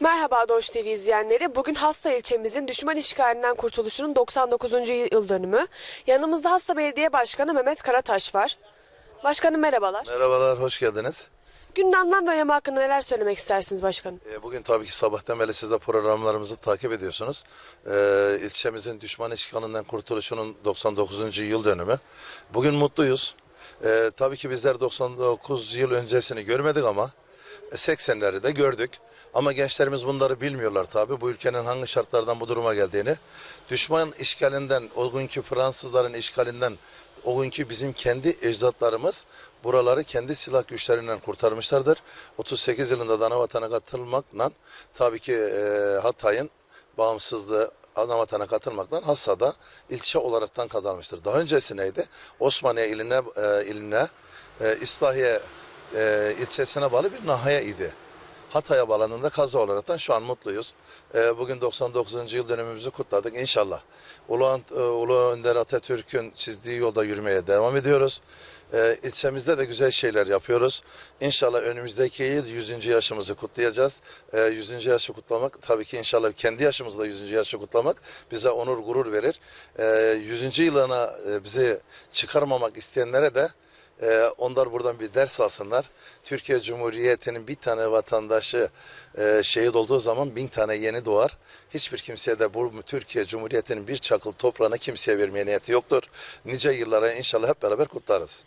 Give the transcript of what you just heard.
Merhaba Doğuş TV izleyenleri. Bugün Hassa ilçemizin düşman işgalinden kurtuluşunun 99. yıl dönümü. Yanımızda Hassa Belediye Başkanı Mehmet Karataş var. Başkanım merhabalar. Merhabalar, hoş geldiniz. Gündemden ve önemi hakkında neler söylemek istersiniz başkanım? Ee, Bugün tabii ki sabahtan beri siz de programlarımızı takip ediyorsunuz. Ee, ilçemizin düşman işgalinden kurtuluşunun 99. yıl dönümü. Bugün mutluyuz. Ee, tabii ki bizler 99 yıl öncesini görmedik ama e, 80'leri de gördük. Ama gençlerimiz bunları bilmiyorlar tabii. Bu ülkenin hangi şartlardan bu duruma geldiğini. Düşman işgalinden, o günkü Fransızların işgalinden, o günkü bizim kendi ecdatlarımız buraları kendi silah güçlerinden kurtarmışlardır. 38 yılında da ana vatana katılmakla tabii ki e, Hatay'ın bağımsızlığı ana vatana katılmaktan Hassa'da ilçe olaraktan kazanmıştır. Daha öncesi neydi? Osmaniye iline, e, iline e, İslahiye e, ilçesine bağlı bir nahaya idi. Hatay'a bağlandığında kaza olaraktan şu an mutluyuz. E, bugün 99. yıl dönümümüzü kutladık inşallah. Ulu, e, Ulu Önder Atatürk'ün çizdiği yolda yürümeye devam ediyoruz. E, ilçemizde de güzel şeyler yapıyoruz. İnşallah önümüzdeki yıl 100. yaşımızı kutlayacağız. E, 100. yaşı kutlamak tabii ki inşallah kendi yaşımızda 100. yaşı kutlamak bize onur gurur verir. E, 100. yılına e, bizi çıkarmamak isteyenlere de ee, onlar buradan bir ders alsınlar. Türkiye Cumhuriyeti'nin bir tane vatandaşı e, şehit olduğu zaman bin tane yeni doğar. Hiçbir kimseye de bu Türkiye Cumhuriyeti'nin bir çakıl toprağına kimseye vermeye niyeti yoktur. Nice yıllara inşallah hep beraber kutlarız.